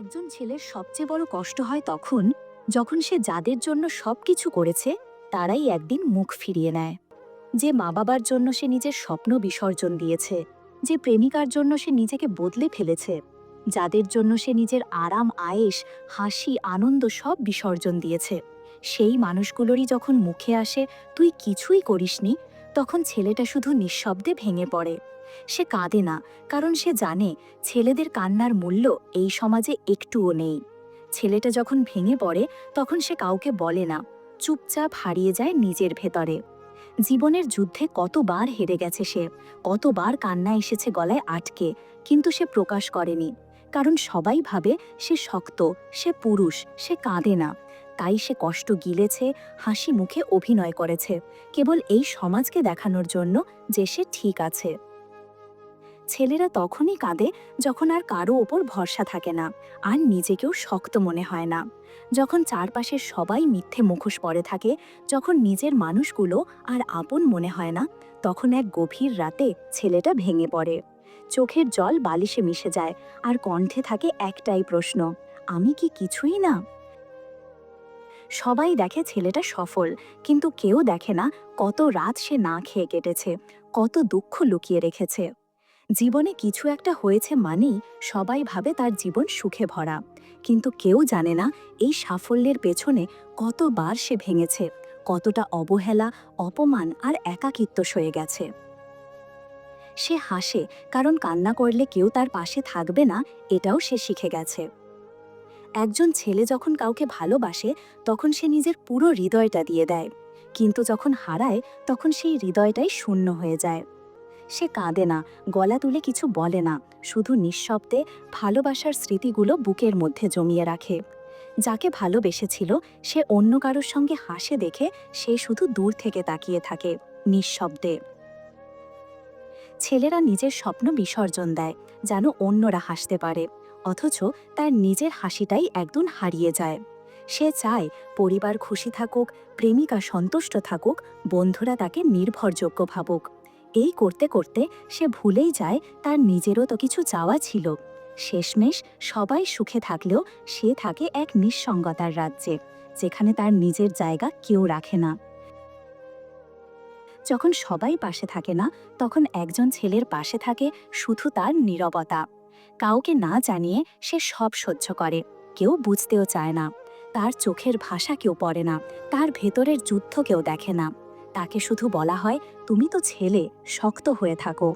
একজন ছেলের সবচেয়ে বড় কষ্ট হয় তখন, যখন সে যাদের জন্য সব কিছু করেছে, তারাই একদিন মুখ ফিরিয়ে নেয়। যে মা বাবার জন্য সে নিজের স্বপ্ন বিসর্জন দিয়েছে, যে প্রেমিকার জন্য সে নিজেকে বদলে ফেলেছে, যাদের জন্য সে নিজের আরাম, আয়েশ, হাসি, আনন্দ সব বিসর্জন দিয়েছে, সেই মানুষগুলোরই যখন মুখে আসে, তুই কিছুই করিসনি তখন ছেলেটা শুধু নিঃশব্দে ভেঙে পড়ে। সে কাঁদে না, কারণ সে জানে ছেলেদের কান্নার মূল্য এই সমাজে একটুও নেই। ছেলেটা যখন ভেঙে পড়ে, তখন সে কাউকে বলে না, চুপচাপ হারিয়ে যায় নিজের ভেতরে। জীবনের যুদ্ধে কতবার হেরে গেছে সে, কতবার কান্না এসেছে গলায় আটকে, কিন্তু সে প্রকাশ করেনি। কারণ সবাই ভাবে সে শক্ত, সে পুরুষ, সে কাঁদে না। তাই সে কষ্ট গিলেছে, হাসি মুখে অভিনয় করেছে, কেবল এই সমাজকে দেখানোর জন্য যে সে ঠিক আছে। ছেলেরা তখনই কাঁদে যখন আর কারও ওপর ভরসা থাকে না, আর নিজেকেও শক্ত মনে হয় না। যখন চারপাশের সবাই মিথ্যে মুখোশ পরে থাকে, যখন নিজের মানুষগুলো আর আপন মনে হয় না, তখন এক গভীর রাতে ছেলেটা ভেঙে পড়ে। চোখের জল বালিশে মিশে যায়, আর কণ্ঠে থাকে একটাই প্রশ্ন, আমি কি কিছুই না? সবাই দেখে ছেলেটা সফল, কিন্তু কেউ দেখে না কত রাত সে না খেয়ে কেটেছে, কত দুঃখ লুকিয়ে রেখেছে। জীবনে কিছু একটা হয়েছে মানেই সবাই ভাবে তার জীবন সুখে ভরা, কিন্তু কেউ জানে না এই সাফল্যের পেছনে কতবার সে ভেঙেছে, কতটা অবহেলা, অপমান আর একাকিত্ব সয়ে গেছে। সে হাসে, কারণ কান্না করলে কেউ তার পাশে থাকবে না, এটাও সে শিখে গেছে। একজন ছেলে যখন কাউকে ভালোবাসে, তখন সে নিজের পুরো হৃদয়টা দিয়ে দেয়। কিন্তু যখন হারায়, তখন সেই হৃদয়টাই শূন্য হয়ে যায়। সে কাঁদে না, গলা তুলে কিছু বলে না, শুধু নিঃশব্দে ভালোবাসার স্মৃতিগুলো বুকের মধ্যে জমিয়ে রাখে। যাকে ভালোবেসেছিল, সে অন্য কারোর সঙ্গে হাসে দেখে সে শুধু দূর থেকে তাকিয়ে থাকে, নিঃশব্দে। ছেলেরা নিজের স্বপ্ন বিসর্জন দেয়, যেন অন্যরা হাসতে পারে। অথচ তার নিজের হাসিটাই একদম হারিয়ে যায়। সে চায় পরিবার খুশি থাকুক, প্রেমিকা সন্তুষ্ট থাকুক, বন্ধুরা তাকে নির্ভরযোগ্য ভাবুক। এই করতে করতে সে ভুলেই যায়, তার নিজেরও তো কিছু চাওয়া ছিল। শেষমেশ সবাই সুখে থাকলেও সে থাকে এক নিঃসঙ্গতার রাজ্যে, যেখানে তার নিজের জায়গা কেউ রাখে না। যখন সবাই পাশে থাকে না, তখন একজন ছেলের পাশে থাকে শুধু তার নীরবতা। কাউকে না জানিয়ে সে সব সহ্য করে। কেউ বুঝতেও চায় না। তার চোখের ভাষা কেউ পড়ে না। তার ভেতরের যুদ্ধ কেউ দেখে না। তাকে শুধু বলা হয়, তুমি তো ছেলে, শক্ত হয়ে থাকো।